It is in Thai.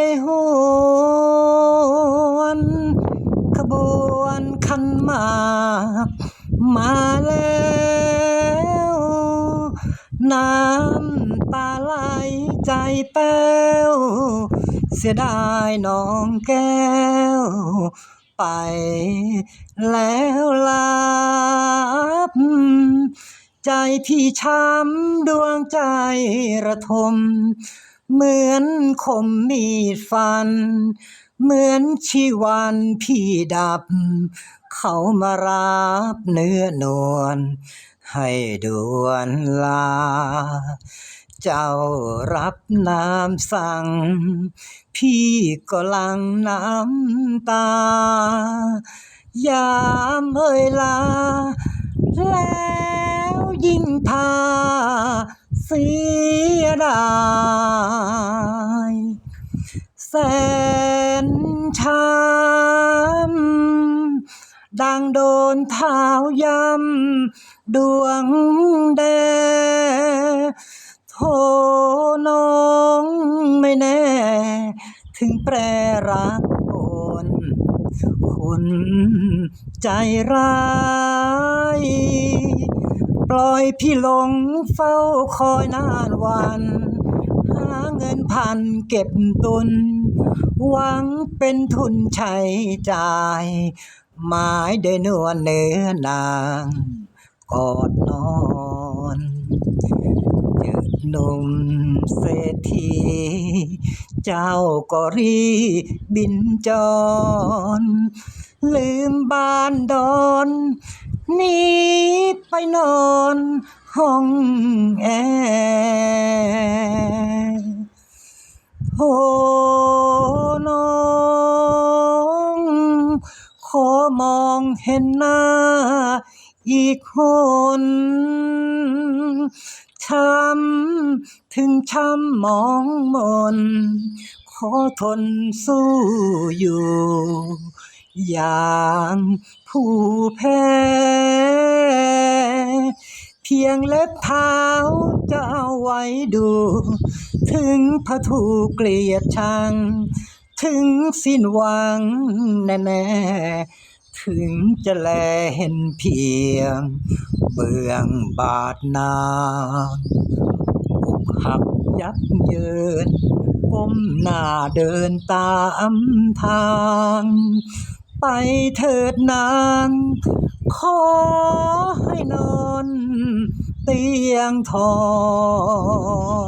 ยหวนขบวนขันมากมาแล้วน้ำตาไหลใจแป้ว เสียดายน้องแก้ว ไปแล้วลับใจพี่ช้ำดวงใจระทม เหมือนคมมีดฟัน เหมือนชีวันพี่ดับ เขามารับเนื้อนวลให้ด่วนลา เจ้ารับน้ำสั่ง พี่ก็ลังน้ำตา ยามเอ่ยลา แล้วยิ่งพา เสียดายแสนช้ำดังโดนเท้ายำดวงแดโทน้องไม่แน่ ถึงแปรรักโอนคนใจร้าย ลอยพี่หลงเฝ้าคอยนานวัน หาเงินพันเก็บตุน หวังเป็นทุนใช้จ่าย หมายได้นวลเนื้อนางกอดนอนจอหนุ่มเศรษฐี เจ้าก็รีบินจร ลืมบ้านดอนนี ไปนอนห้องแอร์โอน้องขอมองเห็นหน้าอีกคนช้ำถึงช้ำมองมน ขอทนสู้อยู่ อย่างผู้แพ้ พียงเล็บเท้าจะเอาไว้ดู ถึงพระถูกเกลียดชัง ถึงสิ้นหวังแน่ๆถึงจะแลเห็นเพียง เบื้องบาดนางอกหักยับเยินก้มหน้าเดินตามทาง ไปเถิดนาง ขอให้นอน เตียงทอง